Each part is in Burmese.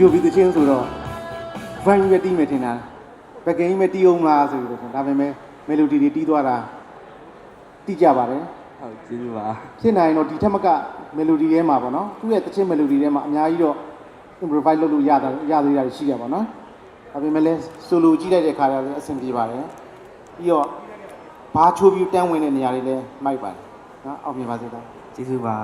ပြိုပြီးသချင်းဆိုတော့ vibe ပဲတီးမယ်ထင်တာဘက်ကင်းပဲတီးအောင်လားဆိုပြီးတော့ဒါပေမဲ့ melody တွေတီးသွားတာတီးကြပါတယ်ဟုတ်ကျေးဇူးပါဖြစ်နိုင်ရင်တော့ဒီထက်မက melody ထဲမှာပေါ့နော်သူ့ရဲ့သချင်း melody ထဲမှာအများကြီးတော့ improvise လုပ်လို့ရတာရသေးတာရှိတယ်ပေါ့နော်ဒါပေမဲ့လည်း solo ကြည့်လိုက်တဲ့ခါကျတော့အဆင်ပြေပါတယ်ပြီးတော့ဘာချိုးပြီးတန်းဝင်တဲ့နေရာတွေလည်းမိုက်ပါတယ်နော်အောင်မြင်ပါစေတော့ကျေးဇူးပါ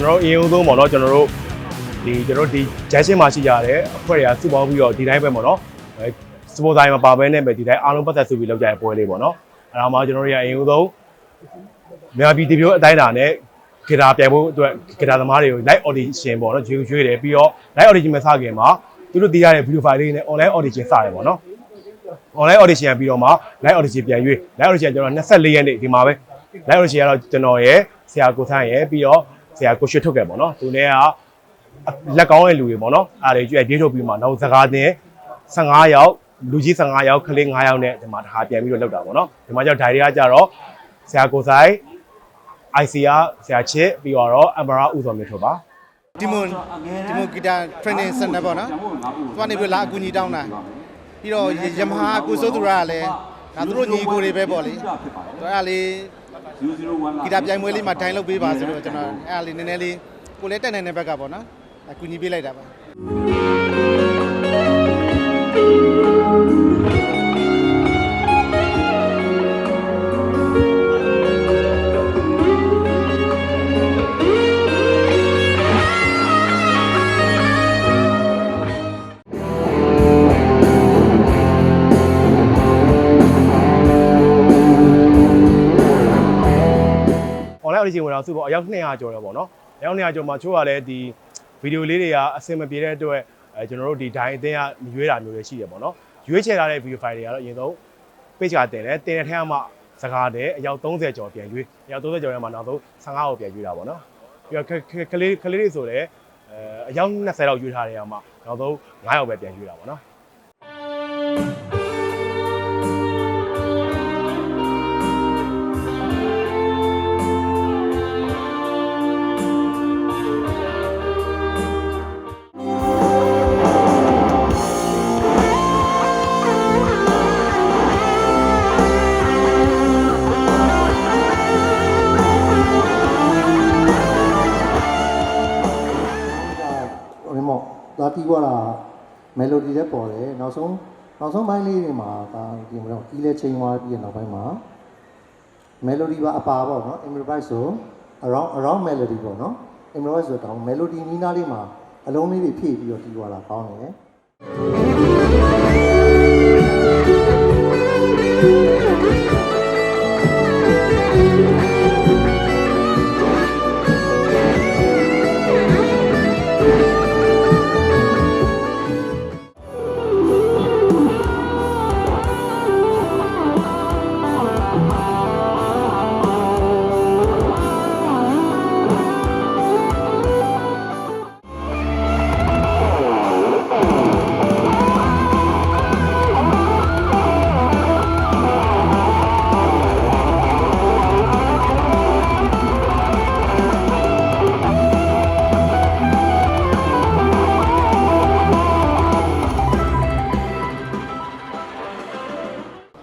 ကျွန်တော်တို့အရင်ဦးဆုံးပေါ့နော်ကျွန်တော်တို့ဒီကျွန်တော်တို့ဒီဂျက်ရှင်းမှာရှိကြတဲ့အဖွဲ့တွေကစုပေါင်းပြီးတော့ဒီတိုင်းပဲပေါ့နော်အဲစပေါ်တိုင်းမှာပါပဲနဲ့ပဲဒီတိုင်းအားလုံးပတ်သက်စုပြီးလောက်ကြတဲ့ပွဲလေးပေါ့နော်အဲဒါမှကျွန်တော်တို့ရအရင်ဦးဆုံးမြန်မာပြည်ဒီပြိုအတိုင်းတာနဲ့ဂီတာပြိုင်ဖို့အတွက်ဂီတာသမားတွေကို live audition ပေါ့နော်ရွေးရွေးတယ်ပြီးတော့ live audition မစခင်မှာသူတို့တည်ရတဲ့ video file လေးနဲ့ online audition စတယ်ပေါ့နော် online audition ပြီးတော့မှ live audition ပြန်ရွေး live audition ကျွန်တော်24ရက်နေ့ဒီမှာပဲ live audition ကတော့ကျွန်တော်ရဲ့ဆရာကိုဆန်းရဲ့ပြီးတော့ ဆရာကိုရွှေထုတ်ခဲ့ပေါ့နော်သူနဲ့ကလက်ကောင်းတဲ့လူတွေပေါ့နော်အားတွေကျွဲဒေးထုတ်ပြီးမှနောက်စကားတင်15ယောက်လူကြီး15ယောက်ကလေး9ယောက်နဲ့ဒီမှာတခါပြန်ပြီးတော့လောက်တာပေါ့နော်ဒီမှာကြောင့်ဒိုင်ရီကကြတော့ဆရာကိုဆိုင် ICR ဆရာချစ်ပြီးတော့ Amara ဦးစောမျိုးထုတ်ပါဒီမွန်ဒီမွန်ဂီတာ training center ပေါ့နော်သူကနေပြီးလာအကူညီတောင်းတာပြီးတော့ယမဟာကိုစိုးသူရကလည်းဒါသူတို့ညီကိုတွေပဲပေါ့လေသူကလည်း 001လာဂီတာပြိုင်ပွဲလေးမှာဒိုင်းလုပ်ပေးပါဆိုတော့ကျွန်တော်အဲ့ဒါလေးနည်းနည်းလေးကိုလည်းတက်နိုင်တဲ့ဘက်ကပေါ့နော်အကူညီပေးလိုက်တာပါ online audition ဝင်တော့စုပေါ့အယောက်200ကျော်တယ်ပေါ့နော်အယောက်200ကျော်မှာချိုးရလဲဒီဗီဒီယိုလေးတွေကအဆင်မပြေတဲ့အတွက်အဲကျွန်တော်တို့ဒီဒိုင်းအတင်းကရွေးတာမျိုးတွေရှိတယ်ပေါ့နော်ရွေးချယ်ထားတဲ့ဗီဒီယိုဖိုင်တွေကတော့အရင်ဆုံး page ကတင်တယ်တင်တဲ့ထက်မှစကားတဲ့အယောက်30ကျော်ပြန်ရွေးအယောက်30ကျော်ထဲမှာနောက်ဆုံး15ကိုပြန်ရွေးတာပေါ့နော်ပြီးတော့ကလေးကလေးတွေဆိုလည်းအဲအယောက်20လောက်ရွေးထားတဲ့အောင်မှနောက်ဆုံး9ယောက်ပဲပြန်ရွေးတာပေါ့နော် မောလာတီးသွားတာမယ်လိုဒီလည်းပေါ်တယ်နောက်ဆုံးနောက်ဆုံးပိုင်းလေးတွေမှာဒါဒီမလို့ဒီလည်းချိန်သွားပြီးတဲ့နောက်ပိုင်းမှာမယ်လိုဒီပါအပါပေါ့နော် improvise ဆို around around melody ပေါ့နော် improvise ဆိုတော့ melody နီးနားလေးမှာအလုံးလေးတွေဖြည့်ပြီးတော့တီးသွားတာကောင်းတယ်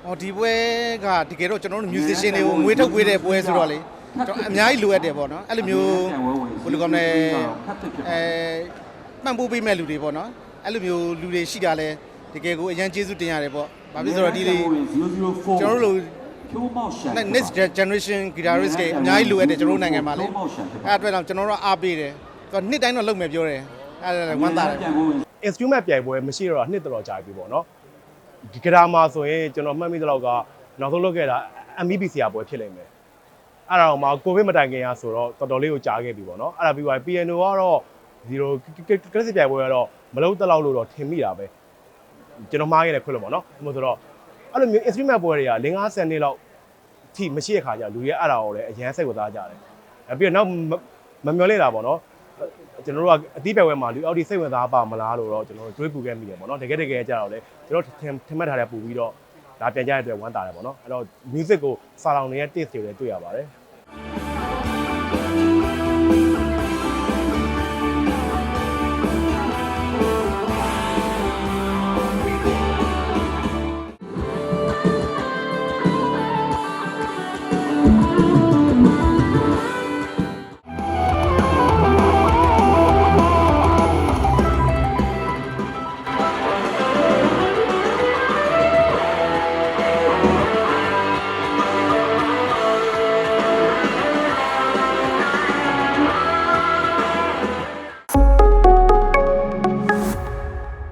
ဟောဒီပွဲကတကယ်တော့ကျွန်တော်တို့ musician တွေကိုငွေထုတ်ပေးတဲ့ပွဲဆိုတော့လေကျွန်တော်အများကြီးလိုအပ်တယ်ပေါ့နော်အဲ့လိုမျိုးဘယ်လိုကောင်းလဲအဲမှန်ပို့ပေးမဲ့လူတွေပေါ့နော်အဲ့လိုမျိုးလူတွေရှိတာလဲတကယ်ကိုအရန်ကျေးဇူးတင်ရတယ်ပေါ့ဘာဖြစ်လို့လဲဆိုတော့ဒီလေကျွန်တော်တို့လို next generation guitarist တွေအများကြီးလိုအပ်တယ်ကျွန်တော်တို့နိုင်ငံမှာလေအဲ့အတွက်ကြောင့်ကျွန်တော်တို့အားပေးတယ်သူကနှစ်တိုင်းတော့လုပ်မယ်ပြောတယ်အဲ့ဒါလည်းဝမ်းသာတယ် instrument ပြိုင်ပွဲမရှိတော့တာနှစ်တော်တော်ကြာပြီပေါ့နော် ဒီကရာမှာဆိုရင်ကျွန်တော်မှတ်မိသလောက်ကနောက်ဆုံးလုပ်ခဲ့တာ MBB ဆရာပွဲဖြစ်လိမ့်မယ်အဲ့ဒါတော့မှကိုဗစ်မတိုင်ခင်ရဆိုတော့တော်တော်လေးကိုကြာခဲ့ပြီပေါ့နော်အဲ့ဒါပြီးသွား piano ကတော့0 classic ပြိုင်ပွဲကတော့မလုံးတက်လောက်လို့တော့ထင်မိတာပဲကျွန်တော်မှားခဲ့တဲ့ခွင့်လို့ပေါ့နော်။ဟိုဆိုတော့အဲ့လိုမျိုး instrument ပွဲတွေက၄50နှစ်လောက်ထိမရှိတဲ့ခါကျလူတွေအဲ့ဒါကိုလည်းအရန်စိတ်ဝင်စားကြတယ်။အဲ့ပြီးတော့နောက်မမျောလဲတာပေါ့နော်။ ကျွန်တော်တို့ကအတိပယ်ဝဲမှာလူအောက်ဒီစိတ်ဝင်စားပါမလားလို့တော့ကျွန်တော်တို့တွေးပူခဲ့မိတယ်ပေါ့နော်။တကယ်တကယ်ကြတော့လေကျွန်တော်ထင်ထင်မှတ်ထားတဲ့ပူပြီးတော့ဒါပြန်ကြရတဲ့အတွက်ဝမ်းတာတယ်ပေါ့နော်။အဲ့တော့ music ကိုစာလောင်နေတဲ့ taste တွေလည်းတွေ့ရပါတယ်။